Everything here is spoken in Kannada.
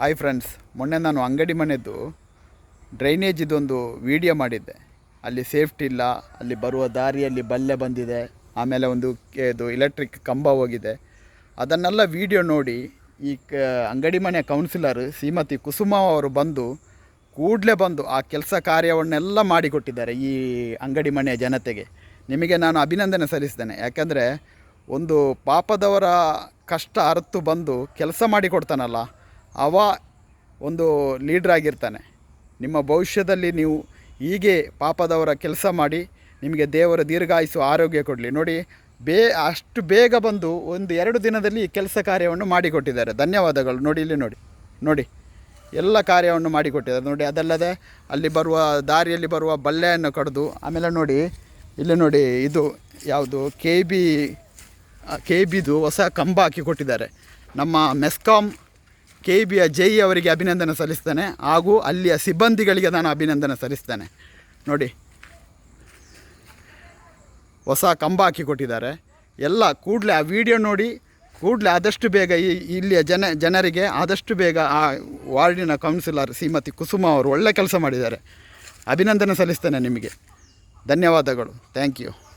ಹಾಯ್ ಫ್ರೆಂಡ್ಸ್ ಮೊನ್ನೆ ನಾನು ಅಂಗಡಿ ಮನೆಯದ್ದು ಡ್ರೈನೇಜ್ ಇದೊಂದು ವಿಡಿಯೋ ಮಾಡಿದ್ದೆ. ಅಲ್ಲಿ ಸೇಫ್ಟಿ ಇಲ್ಲ, ಅಲ್ಲಿ ಬರುವ ದಾರಿಯಲ್ಲಿ ಬಲ್ಲೆ ಬಂದಿದೆ, ಆಮೇಲೆ ಒಂದು ಇದು ಎಲೆಕ್ಟ್ರಿಕ್ ಕಂಬ ಹೋಗಿದೆ. ಅದನ್ನೆಲ್ಲ ವಿಡಿಯೋ ನೋಡಿ ಈ ಕ ಅಂಗಡಿ ಮನೆಯ ಕೌನ್ಸಿಲರ್ ಶ್ರೀಮತಿ ಕುಸುಮ ಅವರು ಬಂದು ಕೂಡಲೇ ಬಂದು ಆ ಕೆಲಸ ಕಾರ್ಯವನ್ನೆಲ್ಲ ಮಾಡಿಕೊಟ್ಟಿದ್ದಾರೆ ಈ ಅಂಗಡಿ ಮನೆಯ ಜನತೆಗೆ. ನಿಮಗೆ ನಾನು ಅಭಿನಂದನೆ ಸಲ್ಲಿಸ್ತೇನೆ. ಯಾಕೆಂದರೆ ಒಂದು ಪಾಪದವರ ಕಷ್ಟ ಅರತು ಬಂದು ಕೆಲಸ ಮಾಡಿಕೊಡ್ತಾನಲ್ಲ ಅವ ಒಂದು ಲೀಡ್ರ್ ಆಗಿರ್ತಾನೆ. ನಿಮ್ಮ ಭವಿಷ್ಯದಲ್ಲಿ ನೀವು ಹೀಗೆ ಪಾಪದವರ ಕೆಲಸ ಮಾಡಿ ನಿಮಗೆ ದೇವರ ದೀರ್ಘಾಯುಸು ಆರೋಗ್ಯ ಕೊಡಲಿ. ನೋಡಿ, ಬೇ, ಅಷ್ಟು ಬೇಗ ಬಂದು ಒಂದು ಎರಡು ದಿನದಲ್ಲಿ ಕೆಲಸ ಕಾರ್ಯವನ್ನು ಮಾಡಿಕೊಟ್ಟಿದ್ದಾರೆ. ಧನ್ಯವಾದಗಳು. ನೋಡಿ, ಇಲ್ಲಿ ನೋಡಿ. ನೋಡಿ, ಎಲ್ಲ ಕಾರ್ಯವನ್ನು ಮಾಡಿಕೊಟ್ಟಿದ್ದಾರೆ. ನೋಡಿ, ಅದಲ್ಲದೆ ಅಲ್ಲಿ ಬರುವ ದಾರಿಯಲ್ಲಿ ಬರುವ ಬಳ್ಳೆಯನ್ನು ಕಡಿದು, ಆಮೇಲೆ ನೋಡಿ, ಇಲ್ಲಿ ನೋಡಿ, ಇದು ಯಾವುದು ಕೆ ಬಿ ಕೆ ಬಿದು ಹೊಸ ಕಂಬ ಹಾಕಿ ಕೊಟ್ಟಿದ್ದಾರೆ. ನಮ್ಮ ಮೆಸ್ಕಾಂ ಕೆ ಬಿಯ ಜೈ ಅವರಿಗೆ ಅಭಿನಂದನೆ ಸಲ್ಲಿಸ್ತೇನೆ ಹಾಗೂ ಅಲ್ಲಿಯ ಸಿಬ್ಬಂದಿಗಳಿಗೆ ನಾನು ಅಭಿನಂದನೆ ಸಲ್ಲಿಸ್ತೇನೆ. ನೋಡಿ. ಹೊಸ ಕಂಬ ಹಾಕಿ ಕೊಟ್ಟಿದ್ದಾರೆ. ಎಲ್ಲ ಕೂಡಲೇ ಆ ವಿಡಿಯೋ ನೋಡಿ, ಕೂಡಲೇ ಆದಷ್ಟು ಬೇಗ ಈ ಇಲ್ಲಿಯ ಜನ, ಜನರಿಗೆ ಆದಷ್ಟು ಬೇಗ ಆ ವಾರ್ಡಿನ ಕೌನ್ಸಿಲರ್ ಶ್ರೀಮತಿ ಕುಸುಮ ಅವರು ಒಳ್ಳೆ ಕೆಲಸ ಮಾಡಿದ್ದಾರೆ. ಅಭಿನಂದನೆ ಸಲ್ಲಿಸ್ತೇನೆ ನಿಮಗೆ. ಧನ್ಯವಾದಗಳು. Thank you.